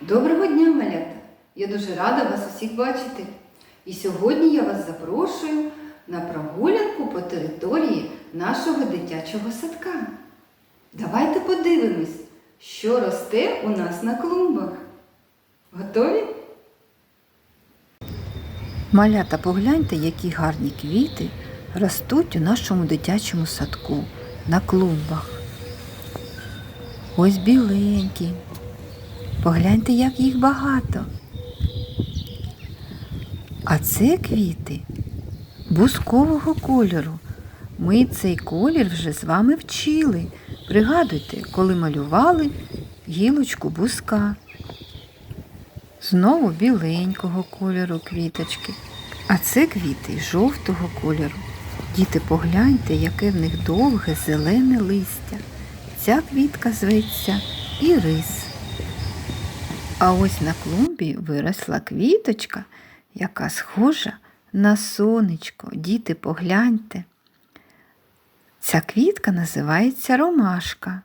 Доброго дня, малята! Я дуже рада вас усіх бачити. І сьогодні я вас запрошую на прогулянку по території нашого дитячого садка. Давайте подивимось, що росте у нас на клумбах. Готові? Малята, погляньте, які гарні квіти ростуть у нашому дитячому садку на клумбах. Ось біленькі. Погляньте, як їх багато. А це квіти бускового кольору. Ми цей колір вже з вами вчили. Пригадуйте, коли малювали гілочку буска. Знову біленького кольору квіточки. А це квіти жовтого кольору. Діти, погляньте, яке в них довге зелене листя. Ця квітка зветься ірис. А ось на клумбі виросла квіточка, яка схожа на сонечко. Діти, погляньте. Ця квітка називається ромашка.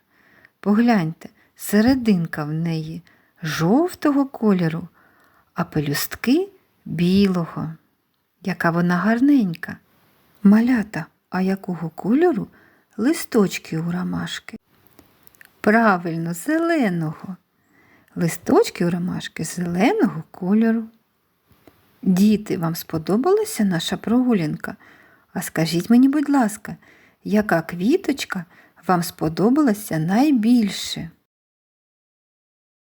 Погляньте, серединка в неї жовтого кольору, а пелюстки білого. Яка вона гарненька. Малята, а якого кольору листочки у ромашки? Правильно, зеленого. Листочки у ромашки зеленого кольору. Діти, вам сподобалася наша прогулянка? А скажіть мені, будь ласка, яка квіточка вам сподобалася найбільше?